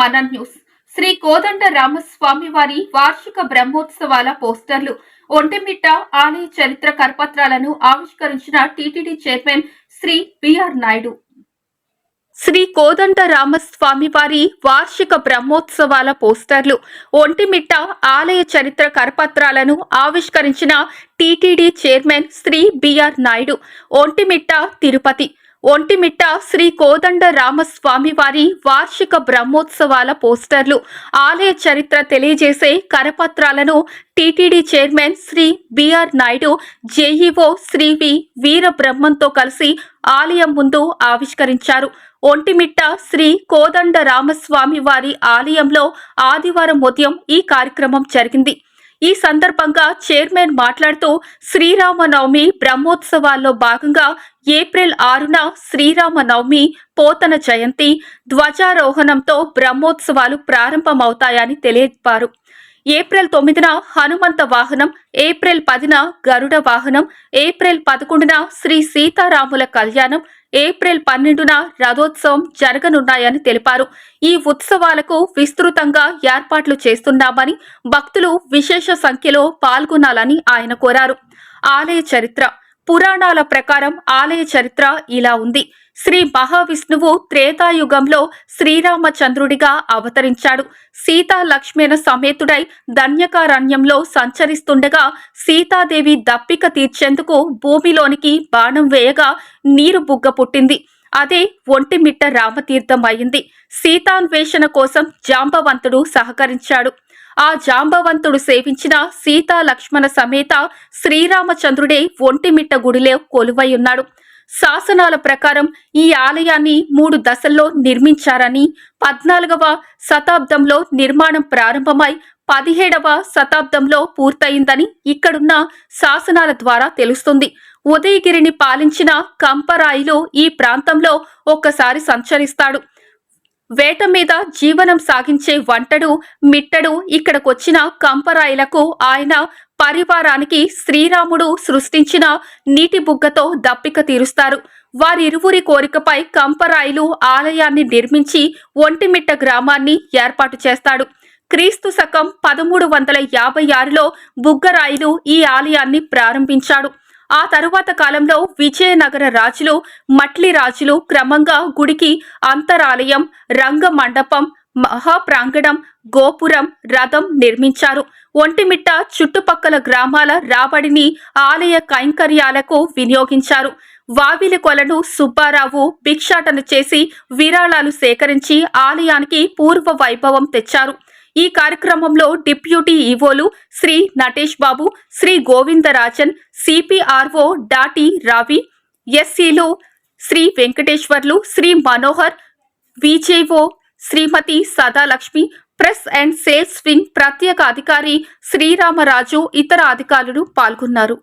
మన న్యూస్. శ్రీ కోదండ రామస్వామి వారి వార్షిక బ్రహ్మోత్సవాల పోస్టర్లు ఒంటిమిట్ట ఆలయ చరిత్ర కరపత్రాలను ఆవిష్కరించిన TTD chairman Shri BR Naidu. Shri Kodanda Ramaswamy వారి వార్షిక బ్రహ్మోత్సవాల పోస్టర్లు ఒంటిమిట్ట ఆలయ చరిత్ర కరపత్రాలను ఆవిష్కరించిన TTD chairman Shri BR Naidu Vontimitta Tirupati. Vontimitta Shri Kodanda Ramaswamy వారి వార్షిక బ్రహ్మోత్సవాల పోస్టర్లు ఆలయ చరిత్ర తెలియజేసే కరపత్రాలను TTD chairman Shri BR Naidu JEO Shri V. వీరబ్రహ్మంతో కలిసి ఆలయం ముందు ఆవిష్కరించారు. ఒంటిమిట్ట శ్రీ కోదండ రామస్వామి వారి ఆలయంలో ఆదివారం ఉదయం ఈ కార్యక్రమం జరిగింది. ఈ సందర్భంగా చైర్మన్ మాట్లాడుతూ శ్రీరామనవమి బ్రహ్మోత్సవాల్లో భాగంగా ఏప్రిల్ ఆరున శ్రీరామనవమి పోతన జయంతి ధ్వజారోహణంతో బ్రహ్మోత్సవాలు ప్రారంభమవుతాయని తెలియపారు ఏప్రిల్ తొమ్మిదిన హనుమంత వాహనం ఏప్రిల్ పదిన గరుడ వాహనం ఏప్రిల్ పదకొండున శ్రీ సీతారాముల కళ్యాణం ఏప్రిల్ పన్నెండున రథోత్సవం జరగనున్నాయని తెలిపారు. ఈ ఉత్సవాలకు విస్తృతంగా ఏర్పాట్లు చేస్తున్నామని భక్తులు విశేష సంఖ్యలో పాల్గొనాలని ఆయన కోరారు. ఆలయ చరిత్ర పురాణాల ప్రకారం ఆలయ చరిత్ర ఇలా ఉంది. శ్రీ మహావిష్ణువు త్రేతాయుగంలో శ్రీరామచంద్రుడిగా అవతరించాడు. సీతా లక్ష్మణ సమేతుడై ధన్యకారణ్యంలో సంచరిస్తుండగా సీతాదేవి దప్పిక తీర్చేందుకు భూమిలోనికి బాణం వేయగా నీరు బుగ్గ పుట్టింది. అదే ఒంటిమిట్ట రామతీర్థం అయింది. సీతాన్వేషణ కోసం జాంబవంతుడు సహకరించాడు. ఆ జాంబవంతుడు సేవించిన సీతా లక్ష్మణ సమేత శ్రీరామచంద్రుడే ఒంటిమిట్ట గుడిలో కొలువై ఉన్నాడు శాసనాల ప్రకారం ఈ ఆలయాన్ని మూడు దశల్లో నిర్మించారని పద్నాలుగవ శతాబ్దంలో నిర్మాణం ప్రారంభమై పదిహేడవ శతాబ్దంలో పూర్తయిందని ఇక్కడున్న శాసనాల ద్వారా తెలుస్తుంది. ఉదయగిరిని పాలించిన కంపరాయిలు ఈ ప్రాంతంలో ఒక్కసారి సంచరిస్తాడు. వేట మీద జీవనం సాగించే వంటడు మిట్టడు ఇక్కడకొచ్చిన కంపరాయిలకు ఆయన పరివారానికి శ్రీరాముడు సృష్టించిన నీటి బుగ్గతో దప్పిక తీరుస్తారు. వారిరువురి కోరికపై కంపరాయిలు ఆలయాన్ని నిర్మించి ఒంటిమిట్ట గ్రామాన్ని ఏర్పాటు చేస్తాడు. క్రీస్తు శకం పదమూడు వందల యాభై ఆరులో బుగ్గరాయిలు ఈ ఆలయాన్ని ప్రారంభించాడు. ఆ తరువాత కాలంలో విజయనగర రాజులు మట్లి రాజులు క్రమంగా గుడికి అంతరాలయం రంగ మండపం మహాప్రాంగణం గోపురం రథం నిర్మించారు. ఒంటిమిట్ట చుట్టుపక్కల గ్రామాల రాబడిని ఆలయ కైంకర్యాలకు వినియోగించారు. వావిలి కొలను సుబ్బారావు భిక్షాటన చేసి విరాళాలు సేకరించి ఆలయానికి పూర్వ వైభవం తెచ్చారు. ఈ కార్యక్రమంలో డిప్యూటీ ఈవోలు శ్రీ నటేష్ బాబు శ్రీ గోవిందరాజన్ సిపిఆర్ఓ డాటి రావి ఎస్సీలు Shri Venkateswarlu Shri Manohar VGO Shrimati Sadalakshmi press and sales wing ప్రత్యేక అధికారి శ్రీరామరాజు ఇతర అధికారులు పాల్గొన్నారు.